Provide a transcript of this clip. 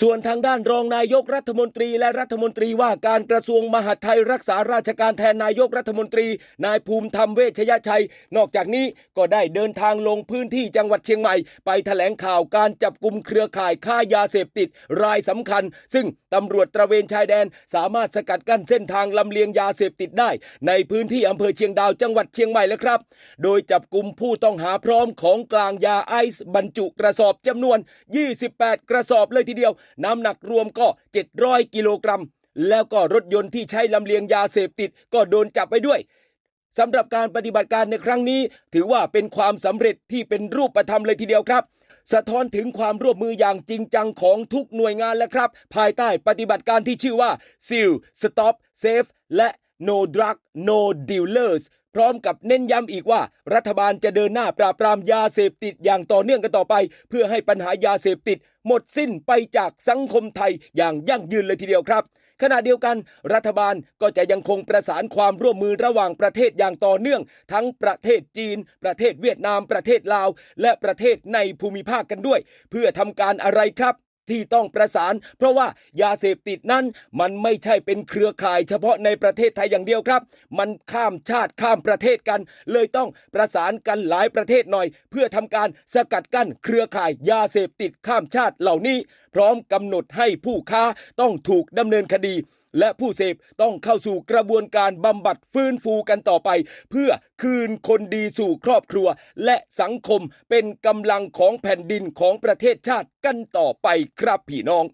ส่วนทางด้านรองนายกรัฐมนตรีและรัฐมนตรีว่าการกระทรวงมหาดไทยรักษาราชการแทนนายกรัฐมนตรี นายภูมิธรรมเวชยชัย นอกจากนี้ก็ได้เดินทางลงพื้นที่จังหวัดเชียงใหม่ ไปแถลงข่าวการจับกลุ่มเครือข่ายค้ายาเสพติดรายสำคัญ ซึ่งตำรวจตระเวนชายแดน สามารถสกัดกั้นเส้นทางลำเลียงยาเสพติดได้ ในพื้นที่อำเภอเชียงดาวจังหวัดเชียงใหม่แล้วครับ โดยจับกลุ่มผู้ต้องหาพร้อมของกลางยาไอซ์บรรจุกระสอบจำนวน 28 กระสอบเลยทีเดียวน้ำหนักรวมก็ 700 กิโลกรัม แล้วก็รถยนต์ที่ใช้ลำเลียงยาเสพติดก็โดนจับไปด้วยสำหรับการปฏิบัติการในครั้งนี้ ถือว่าเป็นความสำเร็จที่เป็นรูปธรรมเลยทีเดียวครับ สะท้อนถึงความร่วมมืออย่างจริงจังของทุกหน่วยงานแล้วครับ ภายใต้ปฏิบัติการที่ชื่อว่า SEAL Stop Safe และ No Drug No Dealers พร้อมกับเน้นย้ำอีกว่า รัฐบาลจะเดินหน้าปราบปรามยาเสพติดอย่างต่อเนื่องกันต่อไป เพื่อให้ปัญหายาเสพติด หมดสิ้นไปจากสังคมไทยอย่างยั่งยืนเลยทีเดียวครับ ขณะเดียวกัน รัฐบาลก็จะยังคงประสานความร่วมมือระหว่างประเทศอย่างต่อเนื่อง ทั้งประเทศจีน ประเทศเวียดนาม ประเทศลาว และประเทศในภูมิภาคกันด้วย เพื่อทำการอะไรครับ ที่ต้องประสาน เพราะว่ายาเสพติดนั้นมันไม่ใช่เป็นเครือข่าย เฉพาะในประเทศไทยอย่างเดียวครับ มันข้ามชาติข้ามประเทศกัน เลยต้องประสานกันหลายประเทศหน่อย เพื่อทำการสกัดกั้นเครือข่ายยาเสพติดข้ามชาติเหล่านี้ พร้อมกำหนดให้ผู้ค้าต้องถูกดำเนินคดี และผู้เสพต้องเข้าสู่กระบวนการบำบัดฟื้นฟูกันต่อไป เพื่อคืนคนดีสู่ครอบครัว และสังคมเป็นกำลังของแผ่นดินของประเทศชาติกันต่อไปครับพี่น้อง